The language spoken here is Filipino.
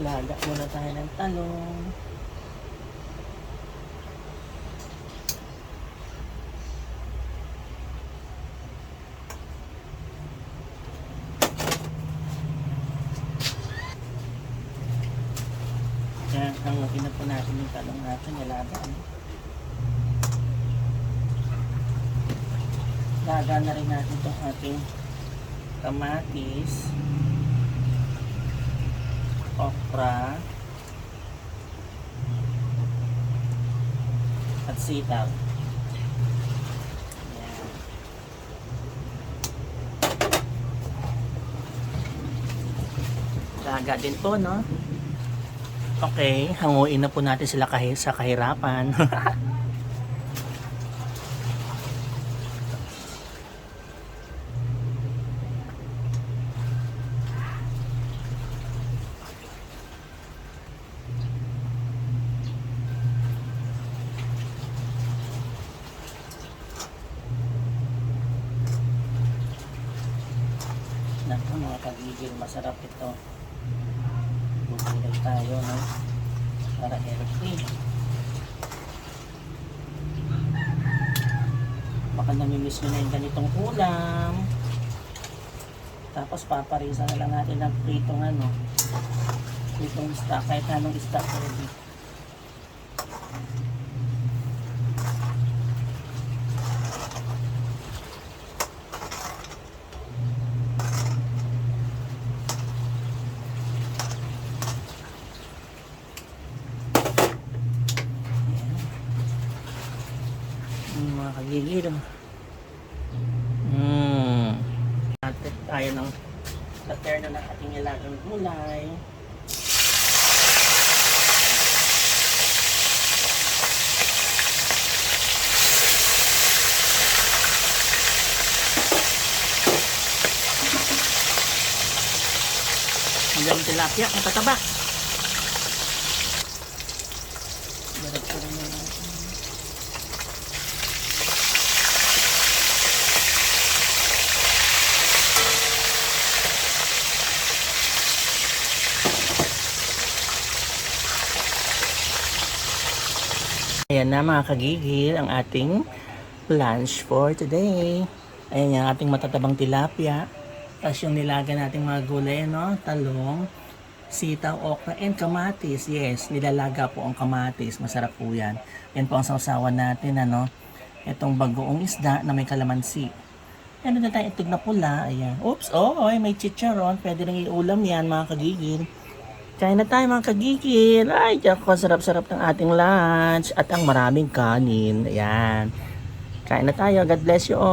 Laga muna tayo ng talong. Yan, hanguin na po natin yung talong natin. Nilaga. ano. Laga na rin natin itong ating kamatis, okra, at sitaw. Yan. Laga din po, no? Okay, hanguin na po natin sila kahi sa kahirapan. Naku mga kagigil, masarap ito. Bubulay tayo, no? Para healthy. Baka namimiss nyo na yung ganitong ulam. Tapos paparisa na lang natin ng pritong ano. Pritong isda, kahit anong isda pwede. Mga kagigil. Mm. Natin tayo ng katerno ng ating ilagang gulay. Hanggang tilapia, ang tataba. Diretso rin na natin. Ayan na mga kagigil ang ating lunch for today. Ayan yung ating matatabang tilapia. Tapos yung nilaga nating mga gulay, no? Talong, sitaw, okra, and kamatis. Yes, nilalaga po ang kamatis. Masarap po yan. Yan po ang sausawan natin, ano? Itong bagoong isda na may kalamansi. Ano na tayo itog na pula. Ayan. Oops, oh, ay, may chicharon. Pwede rin iulam yan, mga kagigil. Kain na tayo mga kagigil. Ay, tiyak ko, sarap-sarap ng ating lunch. At ang maraming kanin. Ayan. Kain na tayo. God bless you all.